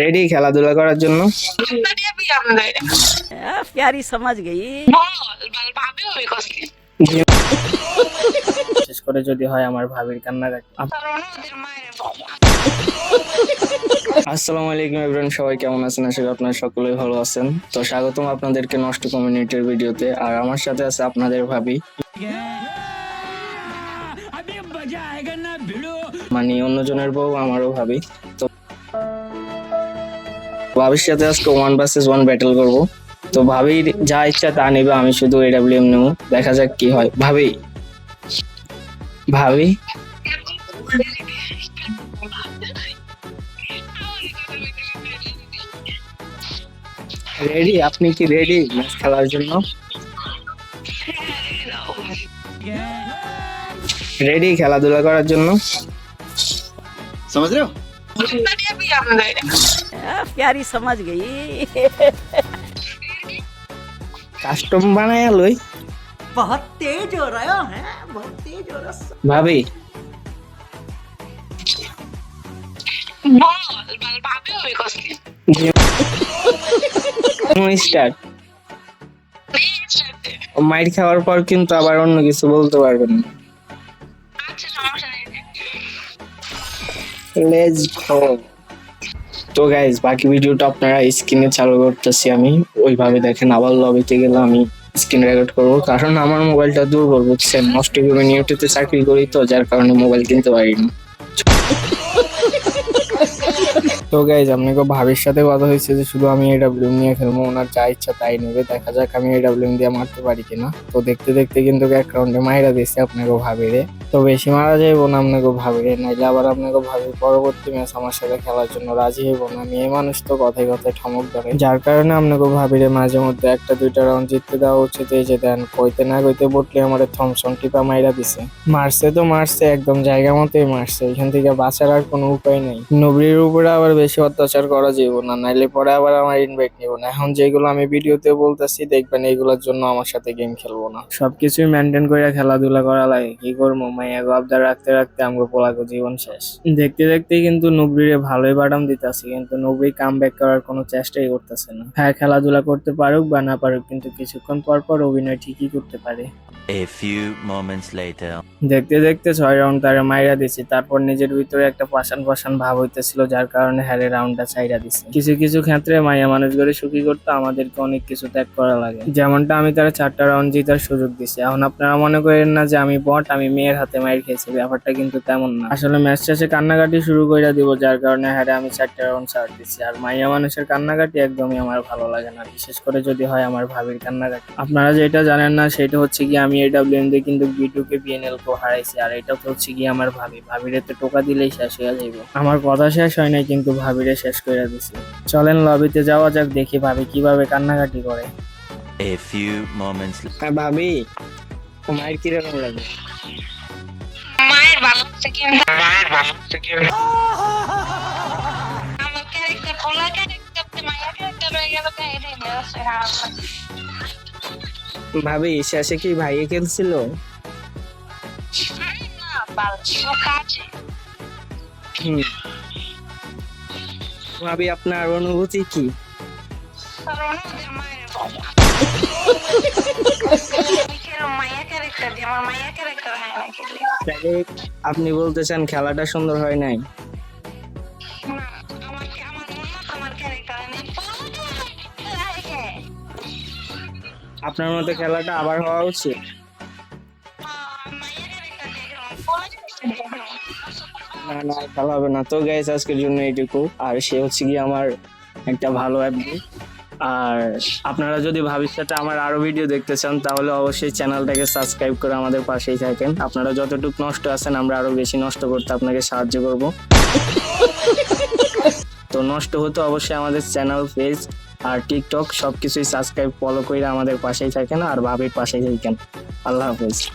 Ready খেলাধুলা করার জন্য? প্যারি সমাজ গেই। বিশেষ করে যদি হয় আমার ভাবির কান্নাকাটি আসসালামু আলাইকুম এভরিওয়ান সবাই কেমন আছেন? আশা করি আপনারা সকলেই ভালো আছেন। তো স্বাগতম আপনাদেরকে নষ্ট কমিউনিটির ভিডিওতে। আর আমার সাথে আছে আপনাদের ভাবি। মানে অন্যজনের বউ আমারও ভাবি। তো ভাবির সাথে আজকে ওয়ান ভার্সেস ওয়ান ব্যাটেল করব। তো ভাবির যা ইচ্ছা তা নেবে, আমি শুধু এডাব্লিউএম নেব। দেখা যাক কি হয়। ভাবি ভাবি? রেডি আপনি কি রেডি ম্যাচ খেলার জন্য? রেডি খেলাধুলা করার জন্য? সমাজ প্যারি সমাজ গেই কাস্টম বানায়া লই বহুত তেজ হো রহা হ্যাঁ বহুত তেজ হো রহা ভাবি মাইর খাওয়ার পর কিন্তু আবার অন্য কিছু বলতে পারবেন না। লেটস তো গাইজ বাকি ভিডিওটা আপনারা স্ক্রিনে চালু করতেছি আমি। ওইভাবে দেখেন, আবার লবিতে গেলে আমি স্ক্রিন রেকর্ড করব। কারণ আমার মোবাইলটা দুর্বল, বুঝছেন? নষ্ট করে নিউটিতে চাকরি করি তো, যার কারণে মোবাইল কিনতে পারিনি তো গাইজ আপনাকে ভাবির সাথে কথা হয়েছে যে শুধু আমি এডাব্লিউ নিয়ে খেলব, ওনার যা ইচ্ছা তাই নেবে, দেখা যাক আমি এডাব্লিউ দিয়ে মারতে পারি কিনা। তো দেখতে দেখতে কিন্তু এক রাউন্ডে মাইরা দিচ্ছে আপনাকে ভাবিরে তো বেশি মারা যাইব না আপনাকে ভাবিরে নাইলে আবার আপনাকে ভাবি পরবর্তী ম্যাচ আমার সাথে খেলার জন্য রাজি হইব না। মেয়ে মানুষ তো কথায় কথায় ঠমক ধরে। যার কারণে আপনাকে ভাবিরে মাঝে মধ্যে একটা, দুইটা রাউন্ড জিততে দেওয়া উচিত। এই যে দেন, কইতে না কইতে বটলে আমার থমসন টিপা মাইরা দিছে। মারছে তো মারছে, একদম জায়গা মতোই মারছে। এখান থেকে বাঁচার আর কোনো উপায় নেই। নবরির উপরে আবার বেশি অত্যাচার করা যাইব না, নাইলে পরে আবার আমার ইনভাইট নিব না। এখন যেগুলো আমি ভিডিওতে বলতেছি, দেখবেন এইগুলোর জন্য আমার সাথে গেম খেলব না। সবকিছুই মেনটেন করে খেলাধুলা করা লাগে, কি করব? মাইয়া আবদার রাখতে রাখতে আমাকে পোলাগো জীবন শেষ। দেখতে দেখতে কিন্তু নবরিরে ভালোই বাদাম দিতেছি, কিন্তু নবরি কাম ব্যাক করার কোনো চেষ্টাই করতেছে না। হ্যাঁ খেলাধুলা করতে পারুক বা না পারুক, কিন্তু কিছুক্ষণ পর পর অভিনয় ঠিকই করতে পারে। A few moments later. দেখতে দেখতে ছয় রাউন্ড তারা মাইরা দিছি, তারপর নিজের ভিতরে একটা পাশান পাশান ভাব হইতেছিল, যার কারণে হ্যারে রাউন্ডটা ছাইরা দিছে। কিছু কিছু ক্ষেত্রে মাইয়া মানুষ করে সুখী করতে, আমাদেরকে অনেক কিছু ত্যাগ করা লাগে। যেমনটা আমি তারা চারটা রাউন্ড জিতার সুযোগ দিছি। এখন আপনারা মনে করেন না যে আমি বট, আমি মেয়ের হাতে মাইর খেয়েছি, ব্যাপারটা কিন্তু তেমন না। আসলে ম্যাচ শেষে কান্নাকাটি শুরু করে দিব, যার কারণে হ্যারে আমি চারটা রাউন্ড ছাড় দিছি। আর মাইয়া মানুষের কান্নাকাটি একদমই আমার ভালো লাগে না, বিশেষ করে যদি হয় আমার ভাবির কান্নাকাটি। আপনারা যেটা জানেন না, সেটা হচ্ছে কি আমি এডাব্লিউএম দিয়ে কিন্তু বিটুকে বিএনএল কে হারাইছি। আর এটা তো হচ্ছে কি আমার ভাবি। ভাবিরে তো টোকা দিলেই শেষ হয়ে যাইব। আমার কথা শেষ হয় নাই কিন্তু ভাবিরে শেষ করে দিছি। চলেন লবিতে যাওয়া যাক দেখি ভাবি কীভাবে কান্নাকাটি করে। A few moments. হ্যাঁ ভাবি। মায়ের কীরকম লাগে? মায়ের ভালো হচ্ছে কি? মায়ের ভালো হচ্ছে কি? আমার ক্যারেক্টার পোলা ক্যারেক্টার মায়ের ক্যারেক্টার হয়ে গেল তাই রে আছে হ্যাঁ ভাবি শেষে কি ভাইয়ে খেলছিল। ভাবি আপনার অনুভূতি কি? আপনি বলতেছেন খেলাটা সুন্দর হয় নাই। আপনার মতে খেলাটা আবার হওয়া উচিত? না না খেলা হবে না। তো গাইস আজকের জন্য এইটুকু। আর সে হচ্ছে কি আমার একটা ভালো অ্যাপ আর আপনারা যদি ভবিষ্যতে আমার আরও ভিডিও দেখতে চান, তাহলে অবশ্যই চ্যানেলটাকে সাবস্ক্রাইব করে আমাদের পাশেই থাকেন। আপনারা যতটুকু নষ্ট আছেন, আমরা আরও বেশি নষ্ট করতে আপনাকে সাহায্য করব। তো নষ্ট হতে অবশ্যই আমাদের চ্যানেল পেজ আর টিকটক সবকিছুই সাবস্ক্রাইব ফলো করে আমাদের পাশেই থাকেন আর ভাবির পাশেই থাকেন। আল্লাহ হাফেজ।